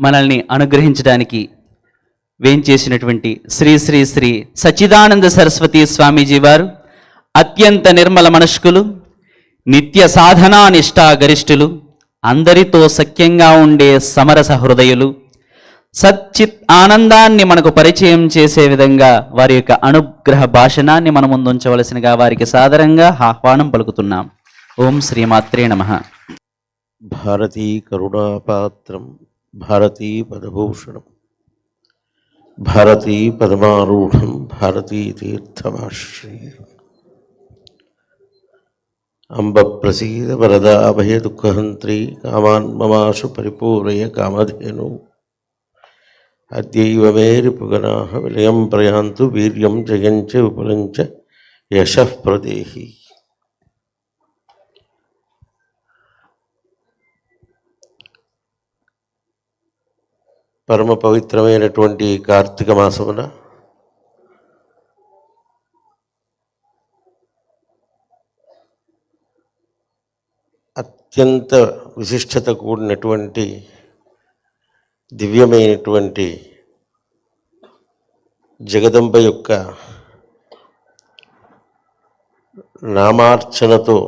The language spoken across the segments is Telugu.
మనల్ని అనుగ్రహించడానికి వేంచేసినటువంటి శ్రీ శ్రీ శ్రీ సచ్చిదానంద సరస్వతి స్వామీజీ వారు అత్యంత నిర్మల మనస్కులు నిత్య సాధనా నిష్ఠాగరిష్ఠులు అందరితో సఖ్యంగా ఉండే సమరస హృదయులు సచ్చిత్ ఆనందాన్ని మనకు పరిచయం చేసే విధంగా వారి యొక్క అనుగ్రహ భాషణాన్ని మన ముందు ఉంచవలసినగా వారికి సాదరంగా ఆహ్వానం పలుకుతున్నాం. ఓం శ్రీమాత్రే నమః. భారతీ కరుణాపాత్రం. భారతీ పదభూషణం భారతీ పదమారూఢం భారతీ తీర్థమాశ్రయ. అంబ ప్రసీద వరదా అభయ దుఃఖహంత్రి కామాన్ మమాశు పరిపూరయ కామధేను. అద్యైవ మేరిపుగణా విలయం ప్రయాంతు వీర్యం జయంచ విపులంచ విపులం చ యశః ప్రదేహి. పరమ పవిత్రమైనటువంటి కార్తీక మాసమున అత్యంత విశిష్టత కూడినటువంటి దివ్యమైనటువంటి జగదంబ యొక్క నామార్చనతో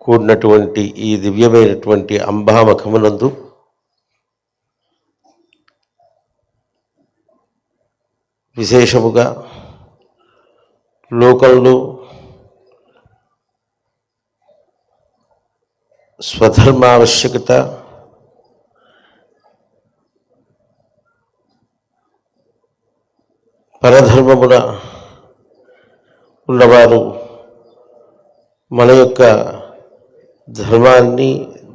కూడినటువంటి ఈ దివ్యమైనటువంటి అంబామఖమునందు విశేషముగా లోకంలో స్వధర్మావశ్యకత పరధర్మమున ఉన్నవారు మన యొక్క ధర్మాన్ని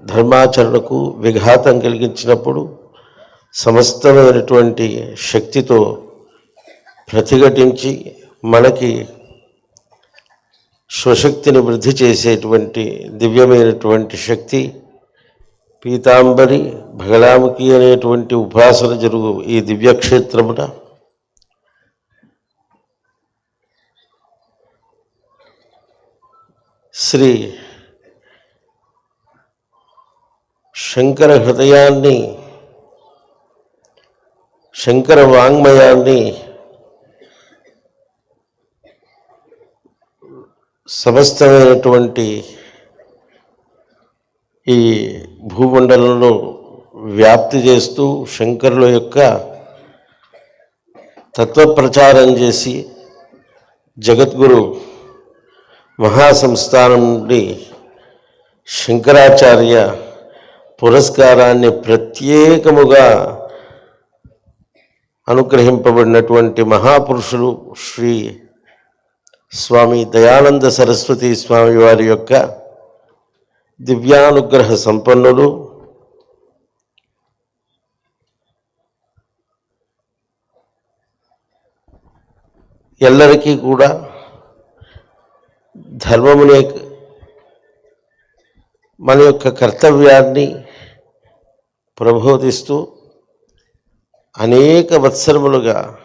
ధర్మాచరణకు విఘాతం కలిగించినప్పుడు సమస్తమైనటువంటి శక్తితో ప్రతిఘటించి మనకి స్వశక్తిని వృద్ధి చేసేటువంటి దివ్యమైనటువంటి శక్తి పీతాంబరి భగలాముఖి అనేటువంటి ఉపాసన జరుగు ఈ దివ్యక్షేత్రమున శ్రీ శంకర హృదయాన్ని శంకర వాంగ్మయాన్ని సమస్తమైనటువంటి ఈ భూమండలంలో వ్యాప్తి చేస్తూ శంకరుల యొక్క తత్వప్రచారం చేసి జగద్గురు మహాసంస్థానం నుండి శంకరాచార్య పురస్కారాన్ని ప్రత్యేకముగా అనుగ్రహింపబడినటువంటి మహాపురుషులు శ్రీ స్వామి దయానంద సరస్వతి స్వామి వారి యొక్క దివ్యానుగ్రహ సంపన్నులు. ఎల్లరికీ కూడా ధర్మమునే మన యొక్క కర్తవ్యాన్ని ప్రబోధిస్తూ అనేక వత్సరములుగా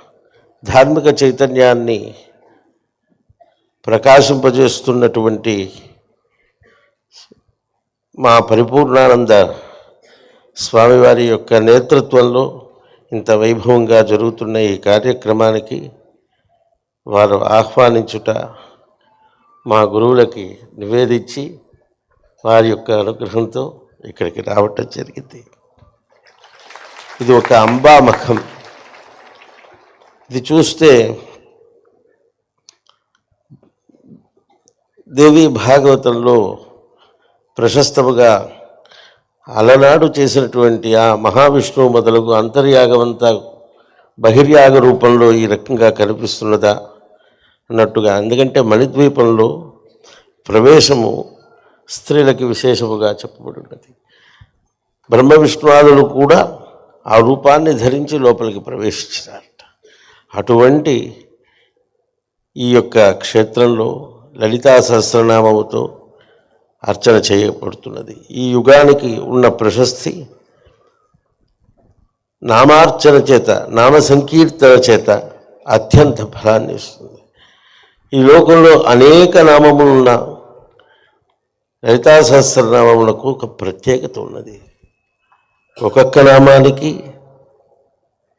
ధార్మిక చైతన్యాన్ని ప్రకాశింపజేస్తున్నటువంటి మా పరిపూర్ణానంద స్వామివారి యొక్క నేతృత్వంలో ఇంత వైభవంగా జరుగుతున్న ఈ కార్యక్రమానికి వారు ఆహ్వానించుట మా గురువులకి నివేదించి వారి యొక్క అనుగ్రహంతో ఇక్కడికి రావటం జరిగింది. ఇది ఒక అంబామఖం ఇది చూస్తే దేవి భాగవతంలో ప్రశస్తముగా అలనాడు చేసినటువంటి ఆ మహావిష్ణువు మొదలగు అంతర్యాగమంతా బహిర్యాగ రూపంలో ఈ రకంగా కనిపిస్తున్నదా అన్నట్టుగా. ఎందుకంటే మణిద్వీపంలో ప్రవేశము స్త్రీలకి విశేషముగా చెప్పబడి ఉన్నది బ్రహ్మ విష్ణువాదులు కూడా ఆ రూపాన్ని ధరించి లోపలికి ప్రవేశించినారట. అటువంటి ఈ యొక్క క్షేత్రంలో లలితా సహస్రనామముతో అర్చన చేయబడుతున్నది. ఈ యుగానికి ఉన్న ప్రశస్తి నామార్చన చేత నామ సంకీర్తన చేత అత్యంత ఫలాన్ని ఇస్తుంది. ఈ లోకంలో అనేక నామములున్న లలితా సహస్రనామములకు ఒక ప్రత్యేకత ఉన్నది. ఒక్కొక్క నామానికి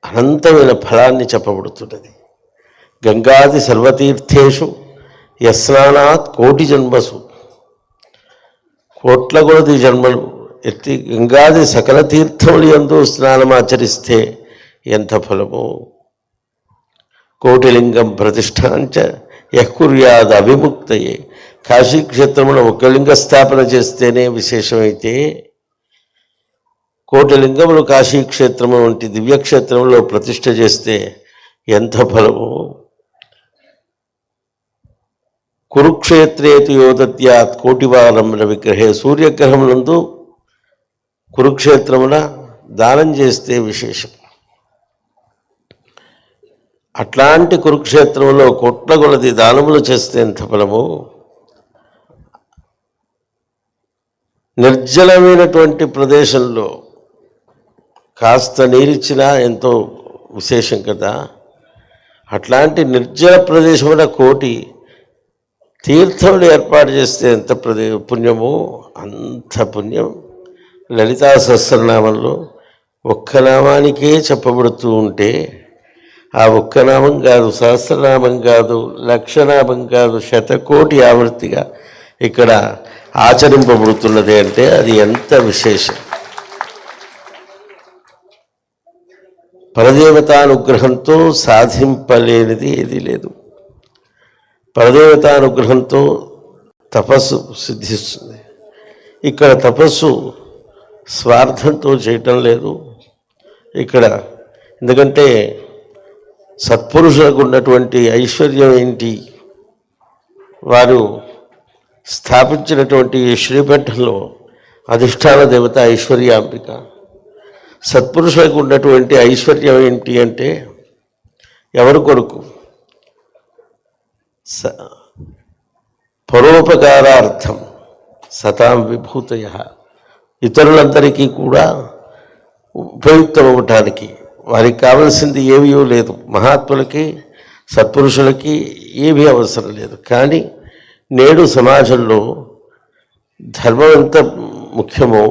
అనంతమైన ఫలాన్ని చెప్పబడుతున్నది. గంగాది సర్వతీర్థేషు యస్నానాత్ కోటి జన్మసు. కోట్ల కొలది జన్మలు. ఎత్తి గంగాది సకల తీర్థములు ఎందు స్నానమాచరిస్తే ఎంత ఫలము? కోటిలింగం ప్రతిష్టాంచ యహ్కుర్యాద్ అభిముక్తయే. కాశీక్షేత్రమున ఒక లింగ స్థాపన చేస్తేనే విశేషమైతే కోటిలింగములు కాశీక్షేత్రము వంటి దివ్యక్షేత్రంలో ప్రతిష్ట చేస్తే ఎంత ఫలము? కురుక్షేత్రేతు యోదత్యాత్ కోటివారముల విగ్రహే సూర్యగ్రహములందు కురుక్షేత్రమున దానం చేస్తే విశేషం. అట్లాంటి కురుక్షేత్రంలో కొట్ల కొలది దానములు చేస్తే ఎంత ఫలము? నిర్జలమైనటువంటి ప్రదేశంలో కాస్త నీరిచ్చినా ఎంతో విశేషం కదా? అట్లాంటి నిర్జల ప్రదేశమున కోటి తీర్థములు ఏర్పాటు చేస్తే ఎంత ప్రదే పుణ్యమో అంత పుణ్యం. లలితా సహస్రనామంలో ఒక్క నామానికే చెప్పబడుతూ ఉంటే ఆ ఒక్క నామం కాదు సహస్రనామం కాదు లక్షనామం కాదు శతకోటి ఆవృత్తిగా ఇక్కడ ఆచరింపబడుతున్నది అంటే అది ఎంత విశేషం. పరదేవతానుగ్రహంతో సాధింపలేనిది ఏదీ లేదు. పరదేవతానుగ్రహంతో తపస్సు సిద్ధిస్తుంది. ఇక్కడ తపస్సు స్వార్థంతో చేయటం లేదు. ఇక్కడ ఎందుకంటే సత్పురుషులకు ఉన్నటువంటి ఐశ్వర్యం ఏంటి? వారు స్థాపించినటువంటి ఈ శ్రీపీఠంలో అధిష్టాన దేవత ఐశ్వర్యాంబిక. సత్పురుషులకు ఉన్నటువంటి ఐశ్వర్యం ఏంటి అంటే ఎవరి కొరకు స పరోపకారార్థం సతాం విభూతయ. ఇతరులందరికీ కూడా ఉపయుక్తమవటానికి వారికి కావలసింది ఏమీయో లేదు. మహాత్ములకి సత్పురుషులకి ఏమీ అవసరం లేదు. కానీ నేడు సమాజంలో ధర్మం ఎంత ముఖ్యమో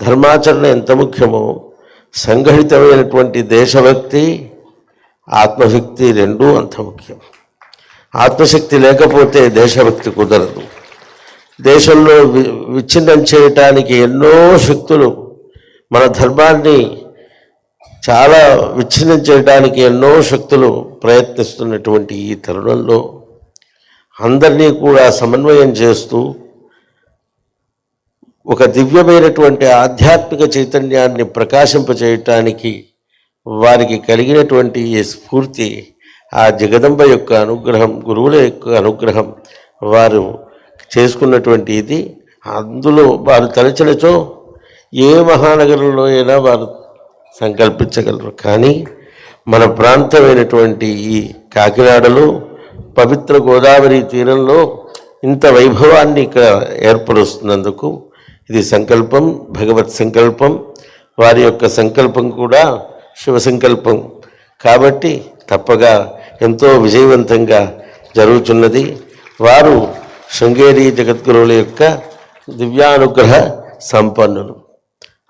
ధర్మాచరణ ఎంత ముఖ్యమో సంఘటితమైనటువంటి దేశభక్తి ఆత్మశక్తి రెండూ అంత ముఖ్యం. ఆత్మశక్తి లేకపోతే దేశభక్తి కుదరదు. దేశంలో వి- విచ్ఛిన్నం చేయటానికి ఎన్నో శక్తులు మన ధర్మాన్ని చాలా విచ్ఛిన్నం చేయడానికి ఎన్నో శక్తులు ప్రయత్నిస్తున్నటువంటి ఈ తరుణంలో అందరినీ కూడా సమన్వయం చేస్తూ ఒక దివ్యమైనటువంటి ఆధ్యాత్మిక చైతన్యాన్ని ప్రకాశింపచేయటానికి వారికి కలిగినటువంటి ఈ స్ఫూర్తి ఆ జగదంబ యొక్క అనుగ్రహం గురువుల యొక్క అనుగ్రహం వారు చేసుకున్నటువంటి ఇది. అందులో వారు తలచినచో ఏ మహానగరంలో అయినా వారు సంకల్పించగలరు. కానీ మన ప్రాంతమైనటువంటి ఈ కాకినాడలో పవిత్ర గోదావరి తీరంలో ఇంత వైభవాన్ని ఇక్కడ ఏర్పరుస్తున్నందుకు ఇది సంకల్పం భగవత్ సంకల్పం. వారి యొక్క సంకల్పం కూడా శివ సంకల్పం. కాబట్టి తప్పగా ఎంతో విజయవంతంగా జరుగుతున్నది. వారు శృంగేరి జగద్గురువుల యొక్క దివ్యానుగ్రహ సంపన్నులు.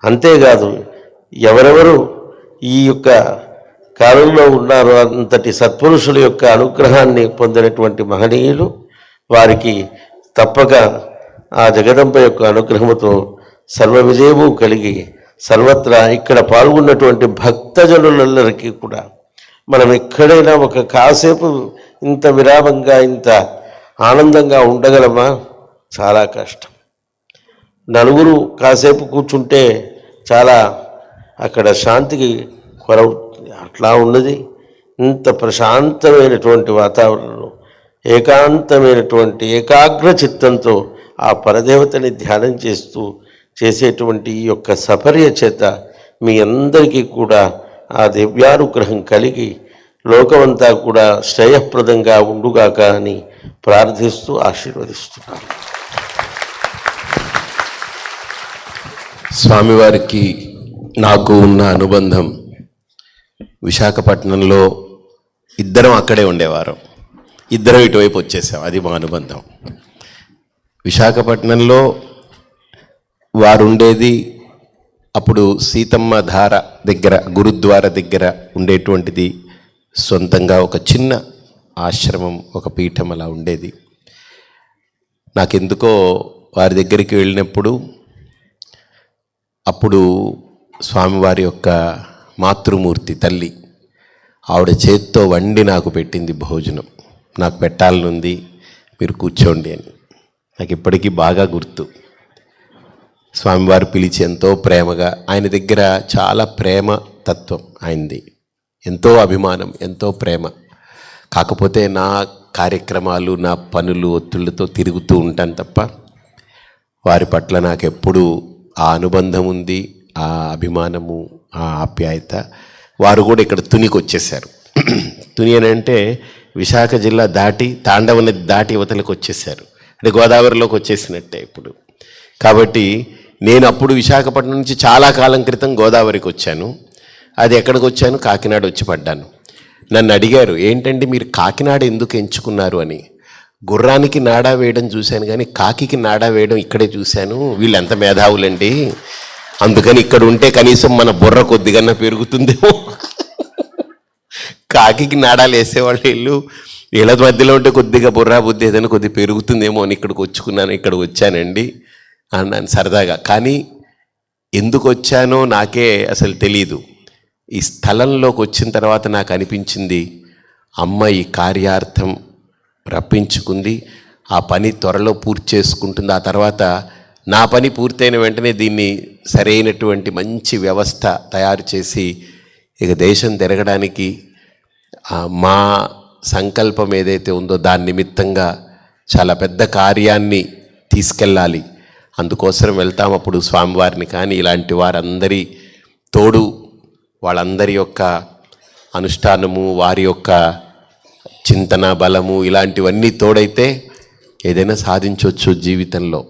అంతేకాదు ఎవరెవరు ఈ యొక్క కాలంలో ఉన్నారో అంతటి సత్పురుషుల యొక్క అనుగ్రహాన్ని పొందినటువంటి మహనీయులు వారికి తప్పక ఆ జగదంబ యొక్క అనుగ్రహముతో సర్వ విజయము కలిగి సర్వత్రా ఇక్కడ పాల్గొన్నటువంటి భక్తజనులందరికీ కూడా మనం ఎక్కడైనా ఒక కాసేపు ఇంత విరామంగా ఇంత ఆనందంగా ఉండగలమా? చాలా కష్టం. నలుగురు కాసేపు కూర్చుంటే చాలా అక్కడ శాంతికి కొరవు అట్లా ఉన్నది. ఇంత ప్రశాంతమైనటువంటి వాతావరణంలో ఏకాంతమైనటువంటి ఏకాగ్ర చిత్తంతో ఆ పరదేవతని ధ్యానం చేస్తూ చేసేటువంటి ఈ యొక్క సపర్య చేత మీ అందరికీ కూడా ఆ దివ్యానుగ్రహం కలిగి లోకమంతా కూడా శ్రేయప్రదంగా ఉండుగాక అని ప్రార్థిస్తూ ఆశీర్వదిస్తున్నాను. స్వామివారికి నాకు ఉన్న అనుబంధం విశాఖపట్నంలో ఇద్దరం అక్కడే ఉండేవారు. ఇద్దరం ఇటువైపు వచ్చేసాం. అది మా అనుబంధం. విశాఖపట్నంలో వారు ఉండేది అప్పుడు సీతమ్మ ధార దగ్గర గురుద్వార దగ్గర ఉండేటువంటిది సొంతంగా ఒక చిన్న ఆశ్రమం ఒక పీఠం అలా ఉండేది. నాకెందుకో వారి దగ్గరికి వెళ్ళినప్పుడు అప్పుడు స్వామివారి యొక్క మాతృమూర్తి తల్లి ఆవిడ చేత్తో వండి నాకు పెట్టింది భోజనం. నాకు పెట్టాలనుంది మీరు కూర్చోండి అని. నాకు ఇప్పటికీ బాగా గుర్తు. స్వామివారు పిలిచి ఎంతో ప్రేమగా ఆయన దగ్గర చాలా ప్రేమ తత్వం ఆయనది ఎంతో అభిమానం ఎంతో ప్రేమ. కాకపోతే నా కార్యక్రమాలు నా పనులు ఒత్తిళ్ళతో తిరుగుతూ ఉంటాను తప్ప వారి పట్ల నాకు ఎప్పుడూ ఆ అనుబంధం ఉంది ఆ అభిమానము ఆ ఆప్యాయత. వారు కూడా ఇక్కడ తునికి వచ్చేసారు తుని అని అంటే విశాఖ జిల్లా దాటి తాండవ నది దాటి యువతలకు వచ్చేసారు అంటే గోదావరిలోకి వచ్చేసినట్టే ఇప్పుడు. కాబట్టి నేను అప్పుడు విశాఖపట్నం నుంచి చాలా కాలం క్రితం గోదావరికి వచ్చాను. అది ఎక్కడికి వచ్చాను? కాకినాడ వచ్చి పడ్డాను. నన్ను అడిగారు ఏంటండి మీరు కాకినాడ ఎందుకు ఎంచుకున్నారు? అని. గుర్రానికి నాడా వేయడం చూశాను కానీ కాకికి నాడా వేయడం ఇక్కడే చూశాను. వీళ్ళు ఎంత మేధావులండి? అందుకని ఇక్కడ ఉంటే కనీసం మన బుర్ర కొద్దిగా పెరుగుతుందేమో. కాకికి నాడాలు వేసేవాళ్ళు వీళ్ళు. వీళ్ళ మధ్యలో ఉంటే కొద్దిగా బుర్రా బుద్ధి ఏదైనా కొద్దిగా పెరుగుతుందేమో అని ఇక్కడికి వచ్చుకున్నాను ఇక్కడికి వచ్చానండి. అన్నాను సరదాగా. కానీ ఎందుకు వచ్చానో నాకే అసలు తెలీదు. ఈ స్థలంలోకి వచ్చిన తర్వాత నాకు అనిపించింది అమ్మ ఈ కార్యార్థం రప్పించుకుంది ఆ పని త్వరలో పూర్తి చేసుకుంటుంది ఆ తర్వాత నా పని పూర్తయిన వెంటనే దీన్ని సరైనటువంటి మంచి వ్యవస్థ తయారు చేసి ఇక దేశం తిరగడానికి మా సంకల్పం ఏదైతే ఉందో దాని నిమిత్తంగా చాలా పెద్ద కార్యాన్ని తీసుకెళ్ళాలి. అందుకోసం వెళ్తాం అప్పుడు స్వామివారిని కానీ ఇలాంటి వారందరి తోడు వాళ్ళందరి యొక్క అనుష్ఠానము వారి యొక్క చింతన బలము ఇలాంటివన్నీ తోడైతే ఏదైనా సాధించవచ్చు జీవితంలో.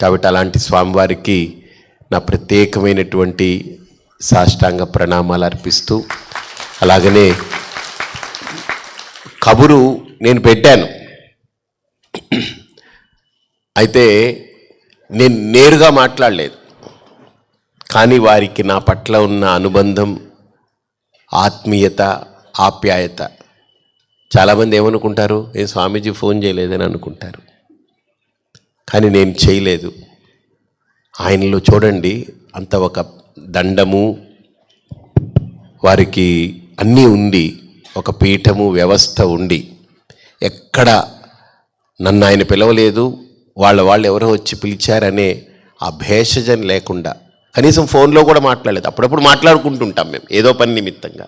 కాబట్టి అలాంటి స్వామివారికి నా ప్రత్యేకమైనటువంటి సాష్టాంగ ప్రణామాలు అర్పిస్తూ అలాగనే కబురు నేను పెట్టాను. అయితే నేను నేరుగా మాట్లాడలేదు. కానీ వారికి నా పట్ల ఉన్న అనుబంధం ఆత్మీయత ఆప్యాయత చాలామంది ఏమనుకుంటారు? ఏ స్వామీజీ ఫోన్ చేయలేదని అనుకుంటారు. కానీ నేను చేయలేదు. ఆయనలో చూడండి అంత ఒక దండము వారికి అన్నీ ఉండి ఒక పీఠము వ్యవస్థ ఉండి ఎక్కడ నన్ను ఆయన పిలవలేదు. వాళ్ళ వాళ్ళు ఎవరో వచ్చి పిలిచారనే ఆ భేషజం లేకుండా. కనీసం ఫోన్లో కూడా మాట్లాడలేదు. అప్పుడప్పుడు మాట్లాడుకుంటుంటాం మేము ఏదో పని నిమిత్తంగా.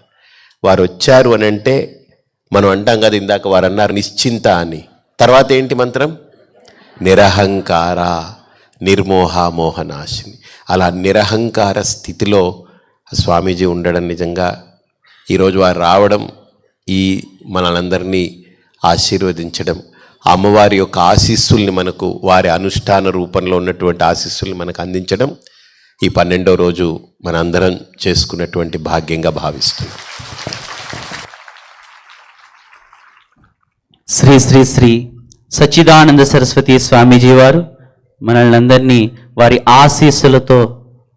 వారు వచ్చారు అని అంటే మనం అంటాం కదా ఇందాక వారు అన్నారు నిశ్చింత అని. తర్వాత ఏంటి మంత్రం? నిరహంకార నిర్మోహ మోహనాశిని అలా నిరహంకార స్థితిలో స్వామీజీ ఉండడం నిజంగా ఈరోజు వారు రావడం ఈ మనలందరినీ ఆశీర్వదించడం అమ్మవారి యొక్క ఆశీస్సుల్ని మనకు వారి అనుష్ఠాన రూపంలో ఉన్నటువంటి ఆశీస్సుల్ని మనకు అందించడం ఈ పన్నెండో రోజు మనందరం చేసుకున్నటువంటి భాగ్యంగా భావిస్తున్నాం. శ్రీ శ్రీ శ్రీ సచ్చిదానంద సరస్వతి స్వామీజీ వారు మనల్ని అందరినీ వారి ఆశీస్సులతో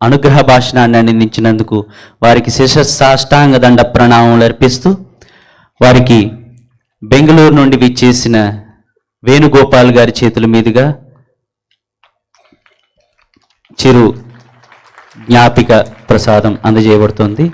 అనుగ్రహ భాషణాన్ని అందించినందుకు వారికి శిరసాష్టాంగ దండ ప్రణామములు అర్పిస్తూ వారికి బెంగళూరు నుండి విచ్చేసిన వేణుగోపాల్ గారి చేతుల మీదుగా చిరు జ్ఞాపిక ప్రసాదం అందజేయబడుతుంది.